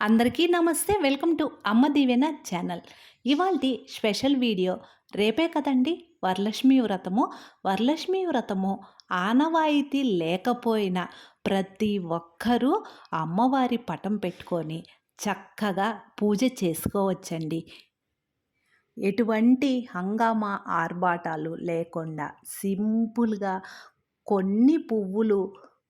అందరికీ నమస్తే. Welcome to Amma Deevena channel. ఇవాళ స్పెషల్ వీడియో రేపే కదండి? వరలక్ష్మి వ్రతము. వరలక్ష్మి వ్రతము ఆనవాయితీ లేకపోయినా ప్రతి ఒక్కరూ అమ్మవారి పటం పెట్టుకొని చక్కగా పూజ చేసుకోవచ్చండి. ఎటువంటి హంగామా ఆర్భాటాలు లేకుండా సింపుల్గా కొన్ని పువ్వులు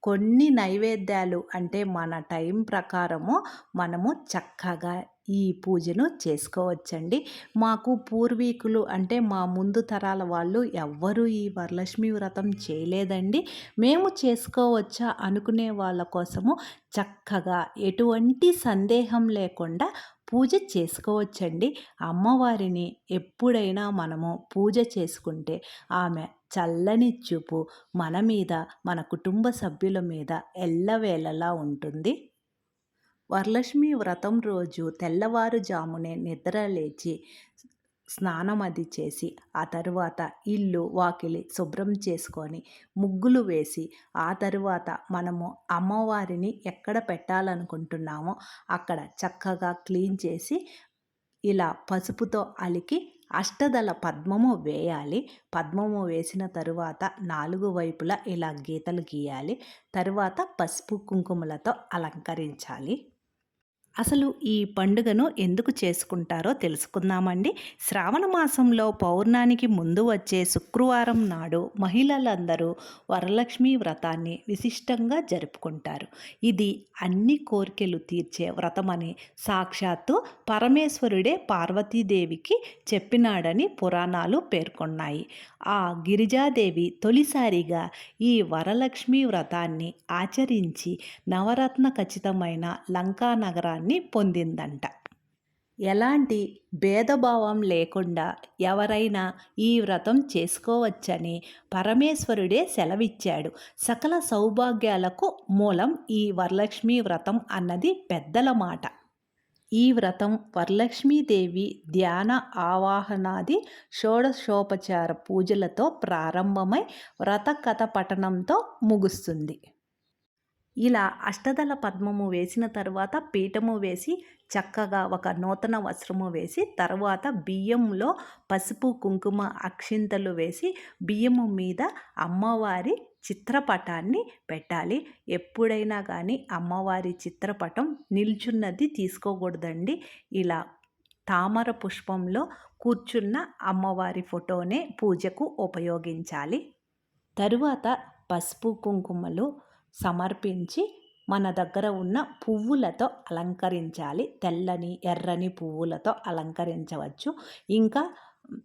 కొన్ని నైవేద్యాలు అంటే మన టైం ప్రకారము మనము చక్కగా ఈ పూజను చేసుకోవచ్చండి. మాకు పూర్వీకులు అంటే మా ముందు తరాల వాళ్ళు ఎవ్వరూ ఈ వరలక్ష్మి వ్రతం చేయలేదండి. మేము చేసుకోవచ్చా అనుకునే వాళ్ళ కోసము చక్కగా ఎటువంటి సందేహం లేకుండా పూజ చేసుకోవచ్చండి. అమ్మవారిని ఎప్పుడైనా మనము పూజ చేసుకుంటే ఆమె చల్లని చూపు మన మీద మన కుటుంబ సభ్యుల మీద ఎల్లవేళలా ఉంటుంది. వరలక్ష్మి వ్రతం రోజు తెల్లవారుజామునే నిద్ర లేచి స్నానం అది చేసి ఆ తరువాత ఇల్లు వాకిలి శుభ్రం చేసుకొని ముగ్గులు వేసి ఆ తరువాత మనము అమ్మవారిని ఎక్కడ పెట్టాలనుకుంటున్నామో అక్కడ చక్కగా క్లీన్ చేసి ఇలా పసుపుతో అలికి అష్టదళ పద్మము వేయాలి. పద్మము వేసిన తరువాత నాలుగు వైపులా ఇలా గీతలు గీయాలి. తరువాత పసుపు కుంకుమలతో అలంకరించాలి. అసలు ఈ పండుగను ఎందుకు చేసుకుంటారో తెలుసుకుందామండి. శ్రావణ మాసంలో పౌర్ణానికి ముందు వచ్చే శుక్రవారం నాడు మహిళలందరూ వరలక్ష్మి వ్రతాన్ని విశిష్టంగా జరుపుకుంటారు. ఇది అన్ని కోరికలు తీర్చే వ్రతమని సాక్షాత్తు పరమేశ్వరుడే పార్వతీదేవికి చెప్పినాడని పురాణాలు పేర్కొన్నాయి. ఆ గిరిజాదేవి తొలిసారిగా ఈ వరలక్ష్మి వ్రతాన్ని ఆచరించి నవరత్న ఖచ్చితమైన లంకా నగరాన్ని పొందిందంట. ఎలాంటి భేదభావం లేకుండా ఎవరైనా ఈ వ్రతం చేసుకోవచ్చని పరమేశ్వరుడే సెలవిచ్చాడు. సకల సౌభాగ్యాలకు మూలం ఈ వరలక్ష్మీ వ్రతం అన్నది పెద్దల మాట. ఈ వ్రతం వరలక్ష్మీదేవి ధ్యాన ఆవాహనాది షోడశోపచార పూజలతో ప్రారంభమై వ్రత కథ పఠనంతో ముగుస్తుంది. ఇలా అష్టదళ పద్మము వేసిన తర్వాత పీఠము వేసి చక్కగా ఒక నూతన వస్త్రము వేసి తర్వాత బియ్యంలో పసుపు కుంకుమ అక్షింతలు వేసి బియ్యము మీద అమ్మవారి చిత్రపటాన్ని పెట్టాలి. ఎప్పుడైనా కానీ అమ్మవారి చిత్రపటం నిల్చున్నది తీసుకోకూడదండి. ఇలా తామర పుష్పంలో కూర్చున్న అమ్మవారి ఫోటోనే పూజకు ఉపయోగించాలి. తరువాత పసుపు కుంకుమలు సమర్పించి మన దగ్గర ఉన్న పువ్వులతో అలంకరించాలి. తెల్లని ఎర్రని పువ్వులతో అలంకరించవచ్చు. ఇంకా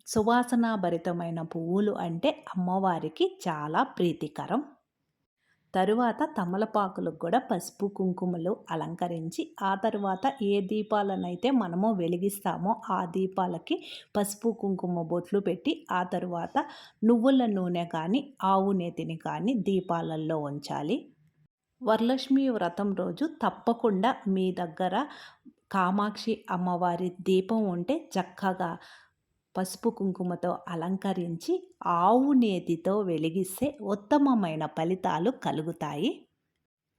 సువాసనాభరితమైన పువ్వులు అంటే అమ్మవారికి చాలా ప్రీతికరం. తరువాత తమలపాకులకు కూడా పసుపు కుంకుమలు అలంకరించి ఆ తర్వాత ఏ దీపాలనైతే మనము వెలిగిస్తామో ఆ దీపాలకి పసుపు కుంకుమ బొట్లు పెట్టి ఆ తరువాత నువ్వుల నూనె కానీ ఆవు నేతిని కానీ దీపాలలో ఉంచాలి. వరలక్ష్మి వ్రతం రోజు తప్పకుండా మీ దగ్గర కామాక్షి అమ్మవారి దీపం ఉంటే చక్కగా పసుపు కుంకుమతో అలంకరించి ఆవు నేతితో వెలిగిస్తే ఉత్తమమైన ఫలితాలు కలుగుతాయి.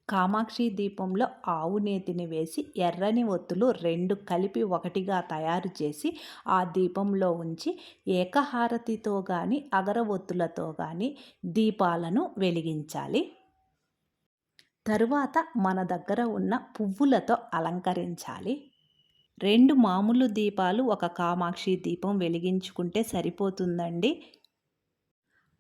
కామాక్షి దీపంలో ఆవు నేతిని వేసి ఎర్రని ఒత్తులు రెండు కలిపి ఒకటిగా తయారు చేసి ఆ దీపంలో ఉంచి ఏకహారతితో కానీ అగరవొత్తులతో కానీ దీపాలను వెలిగించాలి. తరువాత మన దగ్గర ఉన్న పువ్వులతో అలంకరించాలి. రెండు మామూలు దీపాలు ఒక కామాక్షి దీపం వెలిగించుకుంటే సరిపోతుందండి.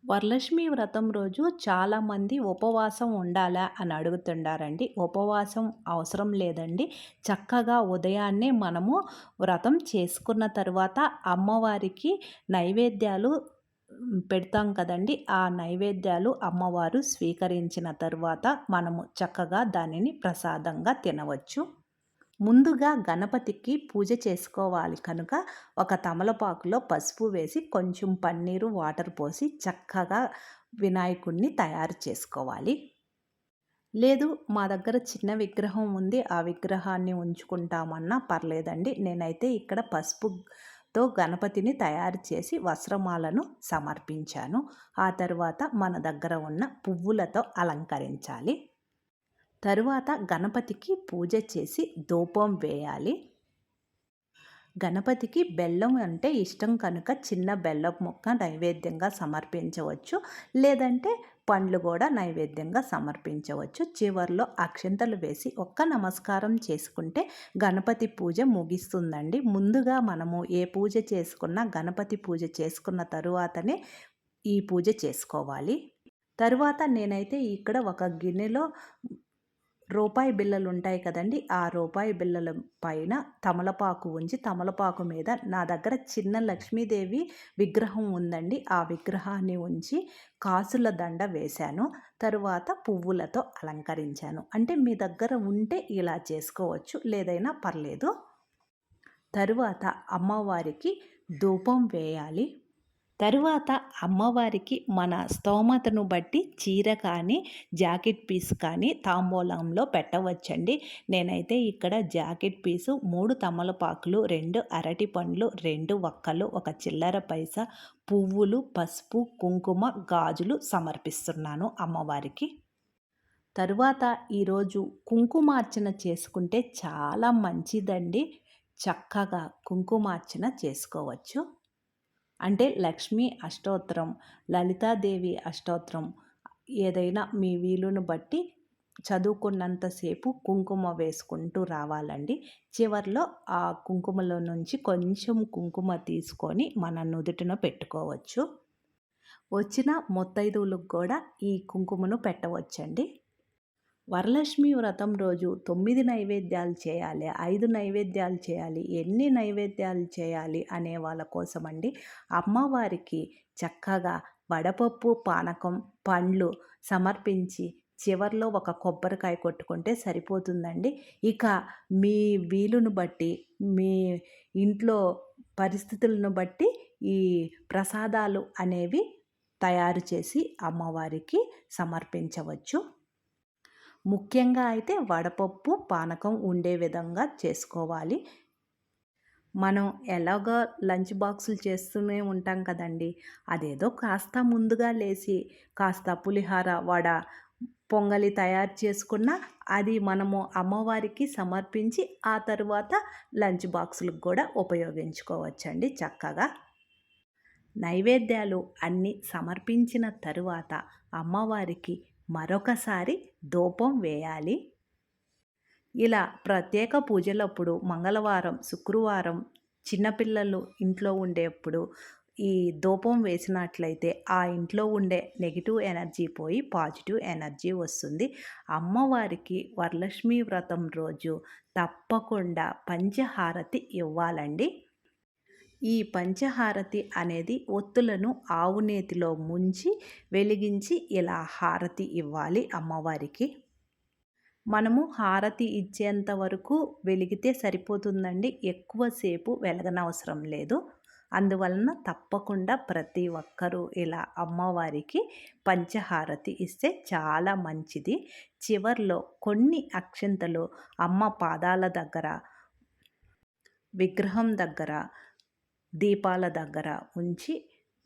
వరలక్ష్మి వ్రతం రోజు చాలామంది ఉపవాసం ఉండాలా అని అడుగుతుండారండి. ఉపవాసం అవసరం లేదండి. చక్కగా ఉదయాన్నే మనము వ్రతం చేసుకున్న తర్వాత అమ్మవారికి నైవేద్యాలు పెడతాం కదండి. ఆ నైవేద్యాలు అమ్మవారు స్వీకరించిన తరువాత మనము చక్కగా దానిని ప్రసాదంగా తినవచ్చు. ముందుగా గణపతికి పూజ చేసుకోవాలి కనుక ఒక తమలపాకులో పసుపు వేసి కొంచెం పన్నీరు వాటర్ పోసి చక్కగా వినాయకుడిని తయారు చేసుకోవాలి. లేదు మా దగ్గర చిన్న విగ్రహం ఉంది. ఆ విగ్రహాన్ని ఉంచుకుంటామన్నా పర్లేదండి. నేనైతే ఇక్కడ పసుపు తో గణపతిని తయారు చేసి వస్త్రమాలను సమర్పించాను. ఆ తర్వాత మన దగ్గర ఉన్న పువ్వులతో అలంకరించాలి. తరువాత గణపతికి పూజ చేసి ధూపం వేయాలి. గణపతికి బెల్లం అంటే ఇష్టం కనుక చిన్న బెల్లం ముక్క నైవేద్యంగా సమర్పించవచ్చు. లేదంటే పండ్లు కూడా నైవేద్యంగా సమర్పించవచ్చు. చివరిలో అక్షంతలు వేసి ఒక్క నమస్కారం చేసుకుంటే గణపతి పూజ ముగిస్తుందండి. ముందుగా మనము ఏ పూజ చేసుకున్నా గణపతి పూజ చేసుకున్న తరువాతనే ఈ పూజ చేసుకోవాలి. తరువాత నేనైతే ఇక్కడ ఒక గిన్నెలో రూపాయి బిళ్ళలు ఉంటాయి కదండి. ఆ రూపాయి బిళ్ళల పైన తమలపాకు ఉంచి తమలపాకు మీద నా దగ్గర చిన్న లక్ష్మీదేవి విగ్రహం ఉందండి. ఆ విగ్రహాన్ని ఉంచి కాసుల దండ వేశాను. తరువాత పువ్వులతో అలంకరించాను. అంటే మీ దగ్గర ఉంటే ఇలా చేసుకోవచ్చు లేదైనా పర్లేదు. తరువాత అమ్మవారికి ధూపం వేయాలి. తరువాత అమ్మవారికి మన స్తోమతను బట్టి చీర కానీ జాకెట్ పీస్ కానీ తాంబూలంలో పెట్టవచ్చండి. నేనైతే ఇక్కడ జాకెట్ పీసు మూడు తమలపాకులు రెండు అరటి పండ్లు రెండు వక్కలు ఒక చిల్లర పైస పువ్వులు పసుపు కుంకుమ గాజులు సమర్పిస్తున్నాను అమ్మవారికి. తరువాత ఈరోజు కుంకుమార్చన చేసుకుంటే చాలా మంచిదండి. చక్కగా కుంకుమార్చన చేసుకోవచ్చు. అంటే లక్ష్మీ అష్టోత్తరం లలితాదేవి అష్టోత్తరం ఏదైనా మీ వీలును బట్టి చదువుకున్నంతసేపు కుంకుమ వేసుకుంటూ రావాలండి. చివరిలో ఆ కుంకుమలో నుంచి కొంచెం కుంకుమ తీసుకొని మన నుదుటిన పెట్టుకోవచ్చు. వచ్చిన ముత్తైదువులకు కూడా ఈ కుంకుమను పెట్టవచ్చండి. వరలక్ష్మి వ్రతం రోజు తొమ్మిది నైవేద్యాలు చేయాలి ఐదు నైవేద్యాలు చేయాలి ఎన్ని నైవేద్యాలు చేయాలి అనే వాళ్ళ కోసం అండి అమ్మవారికి చక్కగా వడపప్పు పానకం పండ్లు సమర్పించి చివరిలో ఒక కొబ్బరికాయ కొట్టుకుంటే సరిపోతుందండి. ఇక మీ వీలును బట్టి మీ ఇంట్లో పరిస్థితులను బట్టి ఈ ప్రసాదాలు అనేవి తయారు చేసి అమ్మవారికి సమర్పించవచ్చు. ముఖ్యంగా అయితే వడపప్పు పానకం ఉండే విధంగా చేసుకోవాలి. మనం ఎలాగో లంచ్ బాక్సులు చేస్తూనే ఉంటాం కదండి. అదేదో కాస్త ముందుగా లేచి కాస్త పులిహార వడ పొంగలి తయారు చేసుకున్న అది మనము అమ్మవారికి సమర్పించి ఆ తర్వాత లంచ్ బాక్సులకు కూడా ఉపయోగించుకోవచ్చండి చక్కగా. నైవేద్యాలు అన్నీ సమర్పించిన తరువాత అమ్మవారికి మరొకసారి ధూపం వేయాలి. ఇలా ప్రత్యేక పూజలప్పుడు మంగళవారం శుక్రవారం చిన్నపిల్లలు ఇంట్లో ఉండేప్పుడు ఈ ధూపం వేసినట్లయితే ఆ ఇంట్లో ఉండే నెగిటివ్ ఎనర్జీ పోయి పాజిటివ్ ఎనర్జీ వస్తుంది. అమ్మవారికి వరలక్ష్మి వ్రతం రోజు తప్పకుండా పంచహారతి ఇవ్వాలండి. ఈ పంచహారతి అనేది ఒత్తులను ఆవు నేతిలో ముంచి వెలిగించి ఇలా హారతి ఇవ్వాలి అమ్మవారికి. మనము హారతి ఇచ్చేంత వరకు వెలిగితే సరిపోతుందండి. ఎక్కువసేపు వెలగనవసరం లేదు. అందువలన తప్పకుండా ప్రతి ఒక్కరూ ఇలా అమ్మవారికి పంచహారతి ఇస్తే చాలా మంచిది. చివర్లో కొన్ని అక్షంతలు అమ్మ పాదాల దగ్గర విగ్రహం దగ్గర దీపాల దగ్గర ఉంచి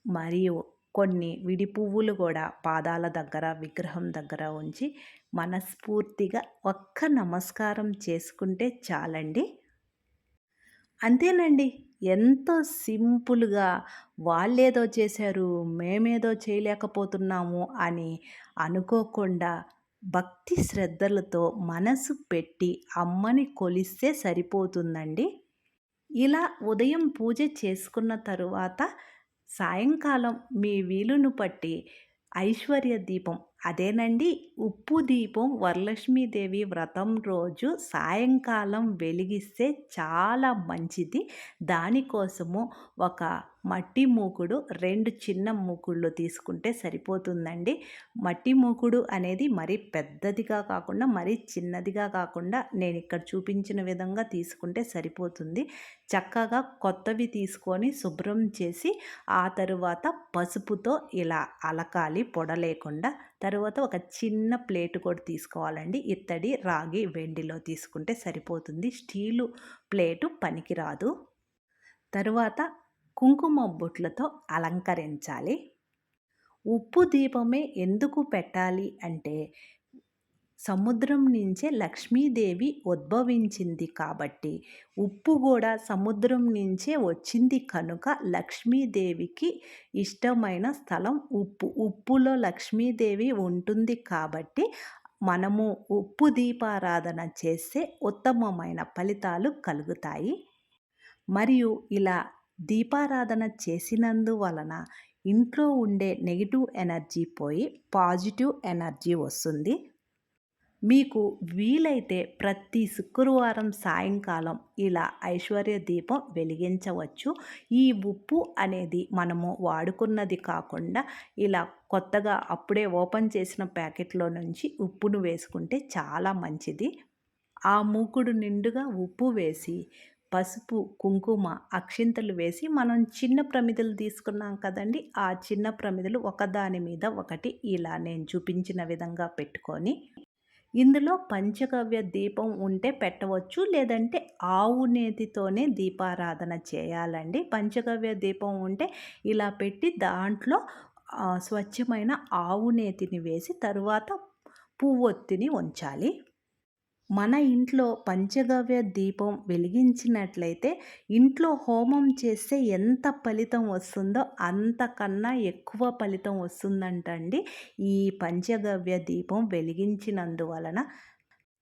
మరియు కొన్ని విడి పువ్వులు కూడా పాదాల దగ్గర విగ్రహం దగ్గర ఉంచి మనస్ఫూర్తిగా ఒక్క నమస్కారం చేసుకుంటే చాలండి. అంతేనండి. ఎంతో సింపుల్గా వాళ్ళేదో చేశారు మేమేదో చేయలేకపోతున్నాము అని అనుకోకుండా భక్తి శ్రద్ధలతో మనసు పెట్టి అమ్మని కొలిస్తే సరిపోతుందండి. ఇలా ఉదయం పూజ చేసుకున్న తరువాత సాయంకాలం మీ వీలును బట్టి ఐశ్వర్య దీపం అదేనండి. ఉప్పు దీపం వరలక్ష్మీదేవి వ్రతం రోజు సాయంకాలం వెలిగిస్తే చాలా మంచిది. దానికోసము ఒక మట్టి మూకుడు రెండు చిన్న మూకుళ్ళు తీసుకుంటే సరిపోతుందండి. మట్టి మూకుడు అనేది మరీ పెద్దదిగా కాకుండా మరీ చిన్నదిగా కాకుండా నేను ఇక్కడ చూపించిన విధంగా తీసుకుంటే సరిపోతుంది. చక్కగా కొత్తవి తీసుకొని శుభ్రం చేసి ఆ తరువాత పసుపుతో ఇలా అలకాలి పొడ లేకుండా తర్వాత ఒక చిన్న ప్లేట్ కూడా తీసుకోవాలండి. ఇత్తడి రాగి వెండిలో తీసుకుంటే సరిపోతుంది. స్టీలు ప్లేటు పనికిరాదు. తరువాత కుంకుమ బొట్లతో అలంకరించాలి. ఉప్పు దీపమే ఎందుకు పెట్టాలి అంటే సముద్రం నుంచే లక్ష్మీదేవి ఉద్భవించింది కాబట్టి ఉప్పు కూడా సముద్రం నుంచే వచ్చింది కనుక లక్ష్మీదేవికి ఇష్టమైన స్థలం ఉప్పు. ఉప్పులో లక్ష్మీదేవి ఉంటుంది కాబట్టి మనము ఉప్పు దీపారాధన చేస్తే ఉత్తమమైన ఫలితాలు కలుగుతాయి. మరియు ఇలా దీపారాధన చేసినందువలన ఇంట్లో ఉండే నెగిటివ్ ఎనర్జీ పోయి పాజిటివ్ ఎనర్జీ వస్తుంది. మీకు వీలైతే ప్రతి శుక్రవారం సాయంకాలం ఇలా ఐశ్వర్య దీపం వెలిగించవచ్చు. ఈ ఉప్పు అనేది మనము వాడుకున్నది కాకుండా ఇలా కొత్తగా అప్పుడే ఓపెన్ చేసిన ప్యాకెట్లో నుంచి ఉప్పును వేసుకుంటే చాలా మంచిది. ఆ మూకుడు నిండుగా ఉప్పు వేసి పసుపు కుంకుమ అక్షింతలు వేసి మనం చిన్న ప్రమిదలు తీసుకున్నాం కదండి. ఆ చిన్న ప్రమిదలు ఒకదాని మీద ఒకటి ఇలా నేను చూపించిన విధంగా పెట్టుకొని ఇందులో పంచగవ్య దీపం ఉంటే పెట్టవచ్చు లేదంటే ఆవు నేతితోనే దీపారాధన చేయాలండి. పంచగవ్య దీపం ఉంటే ఇలా పెట్టి దాంట్లో స్వచ్ఛమైన ఆవు నేతిని వేసి తరువాత పువ్వొత్తిని ఉంచాలి. మన ఇంట్లో పంచగవ్య దీపం వెలిగించినట్లయితే ఇంట్లో హోమం చేస్తే ఎంత ఫలితం వస్తుందో అంతకన్నా ఎక్కువ ఫలితం వస్తుందంటండి ఈ పంచగవ్య దీపం వెలిగించినందువలన.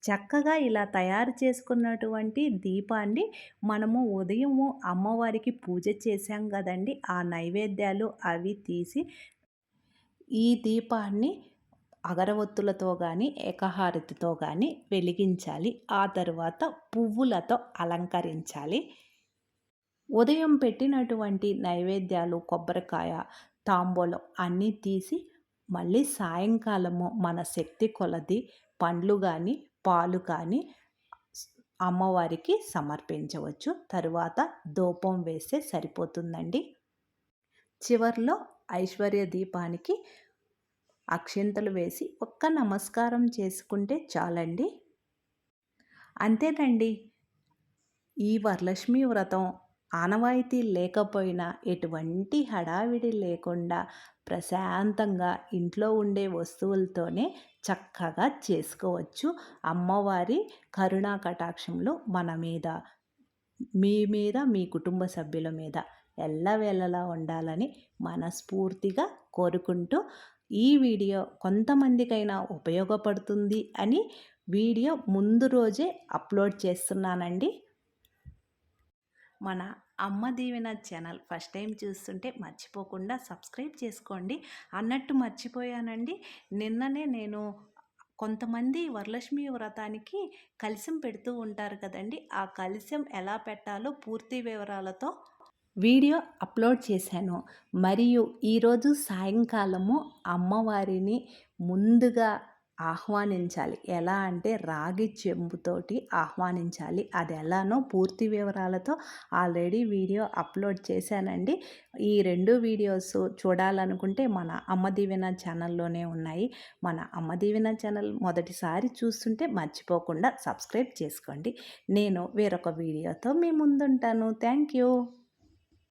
చక్కగా ఇలా తయారు చేసుకున్నటువంటి దీపాన్ని మనము ఉదయము అమ్మవారికి పూజ చేశాం కదండి ఆ నైవేద్యాలు అవి తీసి ఈ దీపాన్ని అగరవత్తులతో కానీ ఏకహారతితో కానీ వెలిగించాలి. ఆ తర్వాత పువ్వులతో అలంకరించాలి. ఉదయం పెట్టినటువంటి నైవేద్యాలు కొబ్బరికాయ తాంబూలం అన్నీ తీసి మళ్ళీ సాయంకాలము మన శక్తి కొలది పండ్లు కానీ పాలు కానీ అమ్మవారికి సమర్పించవచ్చు. తరువాత దూపం వేస్తే సరిపోతుందండి. చివరిలో ఐశ్వర్య దీపానికి అక్షింతలు వేసి ఒక్క నమస్కారం చేసుకుంటే చాలండి. అంతేనండి. ఈ వరలక్ష్మి వ్రతం ఆనవాయితీ లేకపోయినా ఎటువంటి హడావిడి లేకుండా ప్రశాంతంగా ఇంట్లో ఉండే వస్తువులతోనే చక్కగా చేసుకోవచ్చు. అమ్మవారి కరుణా కటాక్షంలో మన మీద మీ మీద మీ కుటుంబ సభ్యుల మీద ఎల్లవేళలా ఉండాలని మనస్ఫూర్తిగా కోరుకుంటూ ఈ వీడియో కొంతమందికైనా ఉపయోగపడుతుంది అని వీడియో ముందు రోజే అప్లోడ్ చేస్తున్నానండి. మన అమ్మ దీవెన ఛానల్ ఫస్ట్ టైం చూస్తుంటే మర్చిపోకుండా సబ్స్క్రైబ్ చేసుకోండి. అన్నట్టు మర్చిపోయానండి. నిన్ననే నేను కొంతమంది వరలక్ష్మి వ్రతానికి కలిసం పెడుతూ ఉంటారు కదండి. ఆ కలిసం ఎలా పెట్టాలో పూర్తి వివరాలతో వీడియో అప్లోడ్ చేశాను. మరియు ఈరోజు సాయంకాలము అమ్మవారిని ముందుగా ఆహ్వానించాలి. ఎలా అంటే రాగి చెంబుతోటి ఆహ్వానించాలి. అది ఎలానో పూర్తి వివరాలతో ఆల్రెడీ వీడియో అప్లోడ్ చేశానండి. ఈ రెండు వీడియోస్ చూడాలనుకుంటే మన అమ్మ దీవెన ఛానల్లోనే ఉన్నాయి. మన అమ్మ దీవెన ఛానల్ మొదటిసారి చూస్తుంటే మర్చిపోకుండా సబ్స్క్రైబ్ చేసుకోండి. నేను వేరొక వీడియోతో మీ ముందుంటాను. Thank you.